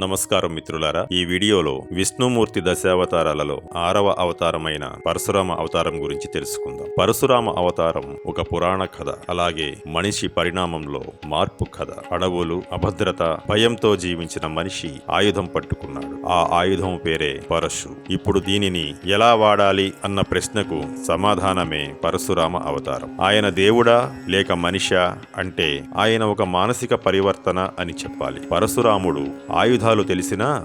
నమస్కారం మిత్రులారా. ఈ వీడియోలో విష్ణుమూర్తి దశావతారాలలో ఆరవ అవతారమైన పరశురామ అవతారం గురించి తెలుసుకుందాం. పరశురామ అవతారం ఒక పురాణ కథ అలాగే మనిషి పరిణామంలో మార్పు కథ. అడవులు అభద్రత భయంతో జీవించిన మనిషి ఆయుధం పట్టుకున్నాడు. ఆ ఆయుధం పేరే పరశు. ఇప్పుడు దీనిని ఎలా వాడాలి అన్న ప్రశ్నకు సమాధానమే పరశురామ అవతారం. ఆయన దేవుడా లేక మనిషా అంటే ఆయన ఒక మానసిక పరివర్తన అని చెప్పాలి. పరశురాముడు ఆయుధ ఆయుధాలు తెలిసినా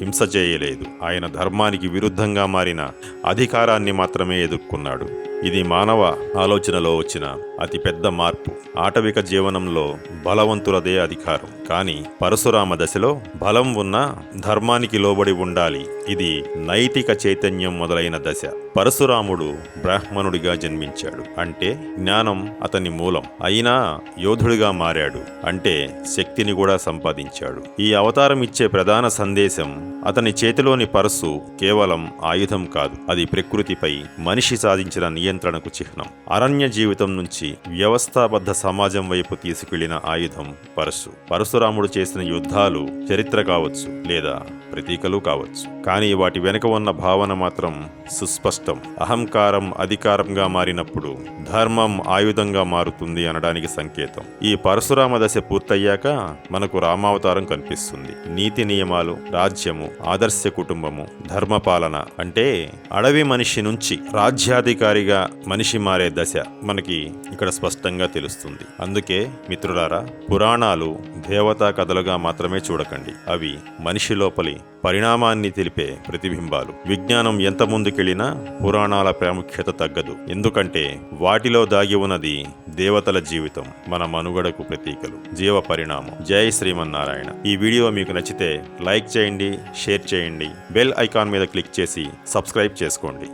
హింస చేయలేదు. ఆయన ధర్మానికి విరుద్ధంగా మారిన అధికారాన్ని మాత్రమే ఎదుర్కొన్నాడు. ఇది మానవ ఆలోచనలో వచ్చిన అతిపెద్ద మార్పు. ఆటవిక జీవనంలో బలవంతులదే అధికారం. కానీ పరశురామ దశలో బలం ఉన్న ధర్మానికి లోబడి ఉండాలి. ఇది నైతిక చైతన్యం మొదలైన దశ. పరశురాముడు బ్రాహ్మణుడిగా జన్మించాడు. అంటే జ్ఞానం అతని మూలం. అయినా యోధుడిగా మారాడు. అంటే శక్తిని కూడా సంపాదించాడు. ఈ అవతారం ఇచ్చే ప్రధాన సందేశం అతని చేతిలోని పరస్సు కేవలం ఆయుధం కాదు. అది ప్రకృతిపై మనిషి సాధించిన నియంత్రణకు చిహ్నం. అరణ్య జీవితం నుంచి వ్యవస్థాబద్ధ సమాజం వైపు తీసుకెళ్ళిన ఆయుధం పరశు పరశురాముడు చేసిన యుద్ధాలు చరిత్ర కావచ్చు లేదా ప్రతీకలు కావచ్చు. కానీ వాటి వెనుక ఉన్న భావన మాత్రం సుస్పష్టం. అహంకారం అధికారంగా మారినప్పుడు ధర్మం ఆయుధంగా మారుతుంది అనడానికి సంకేతం. ఈ పరశురామ దశ పూర్తయ్యాక మనకు రామావతారం కనిపిస్తుంది. నీతి నియమాలు రాజ్యము ఆదర్శ కుటుంబము ధర్మపాలన అంటే అడవి మనిషి నుంచి రాజ్యాధికారిగా మనిషి మారే దశ మనకి ఇక్కడ స్పష్టంగా తెలుస్తుంది. అందుకే మిత్రులారా పురాణాలు దేవతా కథలుగా మాత్రమే చూడకండి. అవి మనిషి లోపలి పరిణామాన్ని తెలిపే ప్రతిబింబాలు. విజ్ఞానం ఎంత ముందుకెళ్ళినా పురాణాల ప్రాముఖ్యత తగ్గదు. ఎందుకంటే వాటిలో దాగి ఉన్నది దేవతల జీవితం మన మనుగడకు ప్రతీకలు. జీవ పరిణామం. జై శ్రీమన్నారాయణ. ఈ వీడియో మీకు నచ్చితే లైక్ చేయండి షేర్ చేయండి. బెల్ ఐకాన్ మీద క్లిక్ చేసి సబ్స్క్రైబ్ చేసుకోండి.